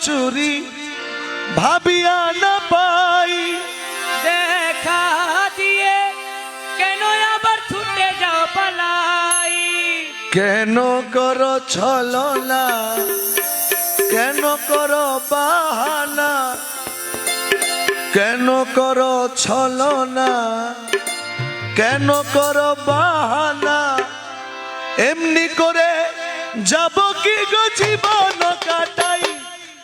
চুরি ভাবিয়া না পাই। দেখা দিয়ে কেন আবার ছুটে যাও পালাই? কেন কর ছলনা? কেন কর বাহানা? কেন কর ছলনা? কেন কর বাহানা? এমনি করে যাব কি গো জীবন কাটাই?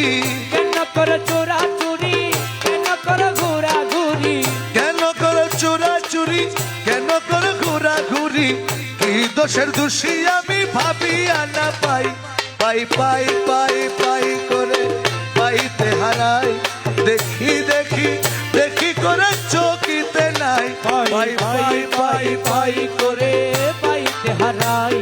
ঘুরি। কেন করো চোরা চুরি? কেন করো ঘোরা ঘুরি? কেন করো চুরা চুরি? কেন করো ঘুরা ঘুরি? কি দোষের দোষী আমি ভাবিয়া না পাই। পাই পাই পাই পাই করে পাইতে হারাই। দেখি দেখি দেখি করে চকিতে নাই। পাই পাই পাই পাই করে পাইতে হারাই।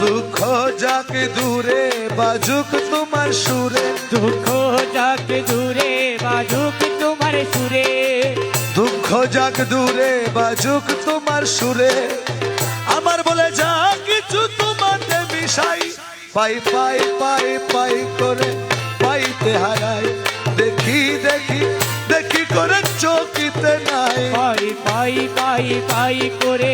দুঃখ যাকে দূরে বাজুক তোমার সুরে। দুঃখ যাক দূরে বাজুক তোমার সুরে। দুঃখ যাক দূরে বাজুক তোমার সুরে। আমার বলে যা কিছু তোমাতে মিশাই। পাই পাই পাই পাই করে পাইতে হারাই। দেখি দেখি দেখি করে চকিতে নাই। পাই পাই পাই পাই করে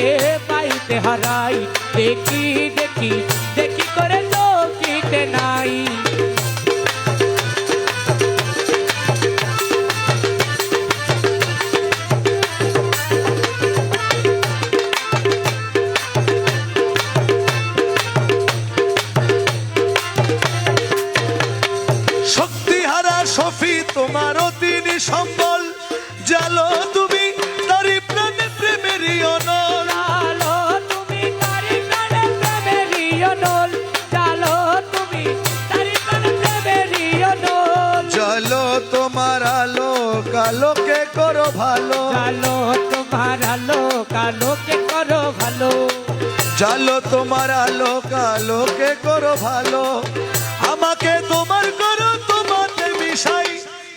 সফি তোমার তিনি সম্বল। জালো তুমি তারি প্রাণে প্রেমেরই অনল। তোমার আলো কালোকে করো ভালো। চালো তোমার আলো কালোকে করো ভালো। চলো তোমার আলো কালোকে করো ভালো। আমাকে তোমার